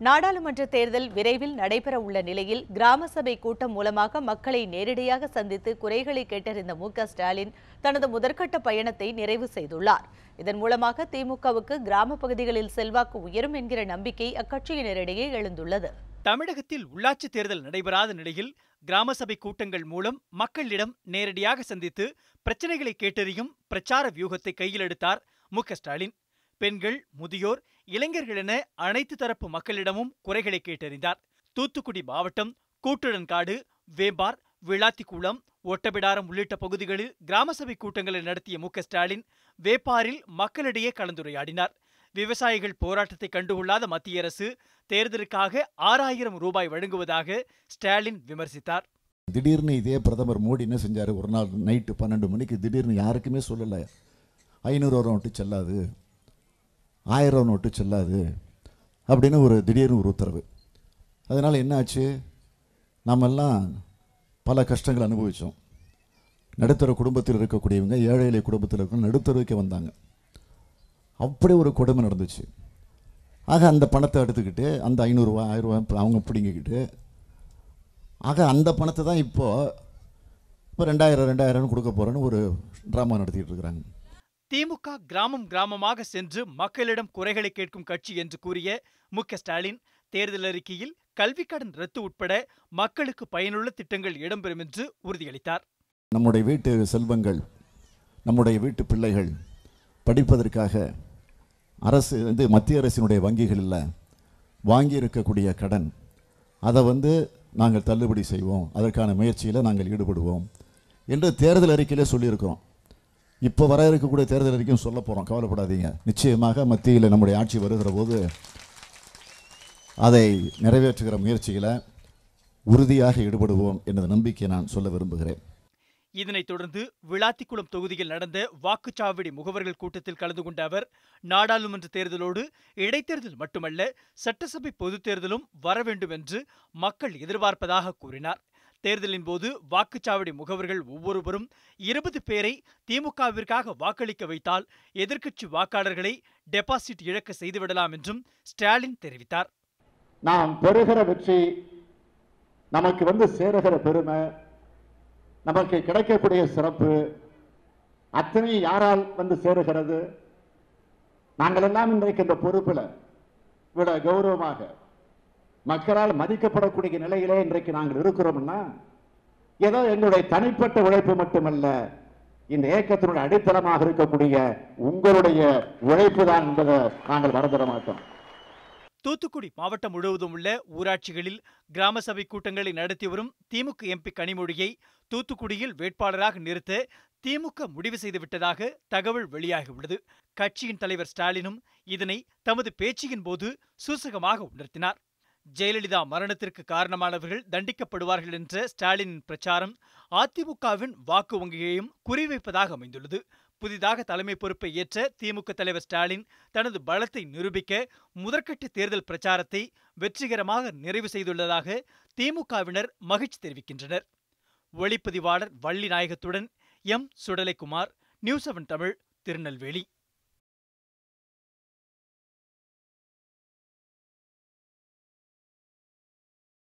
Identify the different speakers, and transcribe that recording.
Speaker 1: நாடாளுமன்ற தேர்தல் விரைவில் நடைபெற உள்ள நிலையில் கிராம சபை கூட்டம் மூலமாக மக்களை நேரடியாக சந்தித்து குறைகளை கேட்டறிந்த மு ஸ்டாலின் தனது முதற்கட்ட பயணத்தை நிறைவு செய்துள்ளார். இதன் மூலமாக திமுகவுக்கு கிராம பகுதிகளில் செல்வாக்கு உயரும் என்கிற நம்பிக்கை அக்கட்சியினரிடையே எழுந்துள்ளது.
Speaker 2: தமிழகத்தில் உள்ளாட்சி தேர்தல் நடைபெறாத நிலையில் கிராம சபை கூட்டங்கள் மூலம் மக்களிடம் நேரடியாக சந்தித்து பிரச்சனைகளை கேட்டறியும் பிரச்சார வியூகத்தை கையில் எடுத்தார் மு ஸ்டாலின். பெண்கள் முதியோர் இளைஞர்கள் என அனைத்து தரப்பு மக்களிடமும் குறைகளை கேட்டறிந்தார். தூத்துக்குடி மாவட்டம் கூட்டுடன்காடு வேம்பார் விளாத்திக்குளம் ஒட்டபிடாரம் உள்ளிட்ட பகுதிகளில் கிராம சபை கூட்டங்களை நடத்திய மு ஸ்டாலின் வேப்பாரில் மக்களிடையே கலந்துரையாடினார். விவசாயிகள் போராட்டத்தை கண்டுகொள்ளாத மத்திய அரசு தேர்தலுக்காக ஆறாயிரம் ரூபாய் வழங்குவதாக ஸ்டாலின் விமர்சித்தார்.
Speaker 3: திடீர்னு இதே பிரதமர் மோடி என்ன செஞ்சார்? ஒரு நாள் நைட்டு பன்னெண்டு மணிக்கு திடீர்னு யாருக்குமே சொல்லலை. ஐநூறு நோட்டு செல்லாது. ஆயிரம் நோட்டு செல்லாது அப்படின்னு ஒரு திடீர்னு ஒரு உத்தரவு. அதனால் என்ன ஆச்சு நாமெல்லாம் பல கஷ்டங்கள் அனுபவித்தோம் நடுத்தர குடும்பத்தில் இருக்கக்கூடியவங்க ஏழை எளிய குடும்பத்தில் இருக்க நடுத்தருவுக்கு வந்தாங்க. அப்படி ஒரு கொடுமை நடந்துச்சு. ஆக அந்த பணத்தை எடுத்துக்கிட்டு அந்த ஐநூறுரூவா ஆயிரரூவா அவங்க பிடிங்கிக்கிட்டு ஆக அந்த பணத்தை தான் இப்போது இப்போ ரெண்டாயிரம் ரெண்டாயிரம்னு கொடுக்க போகிறேன்னு ஒரு ட்ராமா நடத்திக்கிட்டு இருக்கிறாங்க.
Speaker 2: திமுக கிராமம் கிராமமாக சென்று மக்களிடம் குறைகளை கேட்கும் கட்சி என்று கூறிய மு ஸ்டாலின் தேர்தல் அறிக்கையில் கல்விக்கடன் ரத்து உட்பட மக்களுக்கு பயனுள்ள திட்டங்கள் இடம்பெறும் என்று உறுதியளித்தார்.
Speaker 3: நம்முடைய வீட்டு செல்வங்கள் நம்முடைய வீட்டு பிள்ளைகள் படிப்பதற்காக அரசு வந்து மத்திய அரசினுடைய வங்கிகளில் வாங்கி இருக்கக்கூடிய கடன் அதை வந்து நாங்கள் தள்ளுபடி செய்வோம். அதற்கான முயற்சியில் நாங்கள் ஈடுபடுவோம் என்று தேர்தல் அறிக்கையிலே சொல்லியிருக்கிறோம். இப்போ வர இருக்கக்கூடிய தேர்தல் வரைக்கும் சொல்ல போகிறோம் கவலைப்படாதீங்க. நிச்சயமாக மத்தியில் நம்முடைய ஆட்சி வருகிற போது அதை நிறைவேற்றுகிற முயற்சியில் உறுதியாக ஈடுபடுவோம் என்ற நம்பிக்கை நான் சொல்ல விரும்புகிறேன்.
Speaker 2: இதனைத் தொடர்ந்து விளாத்திக்குளம் தொகுதியில் நடந்த வாக்குச்சாவடி முகவர்கள் கூட்டத்தில் கலந்து கொண்ட அவர் நாடாளுமன்ற தேர்தலோடு இடைத்தேர்தல் மட்டுமல்ல சட்டசபை பொதுத் தேர்தலும் வர வேண்டும் என்று மக்கள் எதிர்பார்ப்பதாக கூறினார். தேர்தலின் போது வாக்குச்சாவடி முகவர்கள் ஒவ்வொருவரும் இருபது பேரை திமுகவிற்காக வாக்களிக்க வைத்தால் எதிர்க்கட்சி வாக்காளர்களை டெபாசிட் இழக்க செய்துவிடலாம் என்றும் ஸ்டாலின் தெரிவித்தார்.
Speaker 4: நாம் பெறுகிற வெற்றி நமக்கு வந்து சேருகிற பெருமை நமக்கு கிடைக்கக்கூடிய சிறப்பு அத்தனை யாரால் வந்து சேருகிறது? நாங்கள் எல்லாம் இன்றைக்கு இந்த பொறுப்பில் விட கௌரவமாக மக்களால் மதிக்கப்படக்கூடிய நிலையிலே இன்றைக்கு நாங்கள் இருக்கிறோம்னா ஏதோ எங்களுடைய தனிப்பட்ட உழைப்பு மட்டுமல்ல இந்த இயக்கத்தினுடைய அடித்தளமாக இருக்கக்கூடிய உங்களுடைய உழைப்பு தான் என்பதை நாங்கள் மறந்துட மாட்டோம்.
Speaker 2: தூத்துக்குடி மாவட்டம் முழுவதும் உள்ள ஊராட்சிகளில் கிராம சபை கூட்டங்களை நடத்தி வரும் திமுக எம்பி கனிமொழியை தூத்துக்குடியில் வேட்பாளராக நிறுத்த திமுக முடிவு செய்துவிட்டதாக தகவல் வெளியாகியுள்ளது. கட்சியின் தலைவர் ஸ்டாலினும் இதனை தமது பேச்சியின் போது சூசகமாக உணர்த்தினார். ஜெயலலிதா மரணத்திற்கு காரணமானவர்கள் தண்டிக்கப்படுவார்கள் என்ற ஸ்டாலின் பிரச்சாரம் அதிமுகவின் வாக்கு வங்கியையும் குறிவைப்பதாக அமைந்துள்ளது. புதிதாக தலைமை பொறுப்பை ஏற்ற திமுக தலைவர் ஸ்டாலின் தனது பலத்தை நிரூபிக்க முதற்கட்ட தேர்தல் பிரச்சாரத்தை வெற்றிகரமாக நிறைவு செய்துள்ளதாக திமுகவினர் மகிழ்ச்சி தெரிவிக்கின்றனர். ஒளிப்பதிவாளர் Valli நாயகத்துடன் M. Sudalaikumar news seven Tamil Tirunelveli.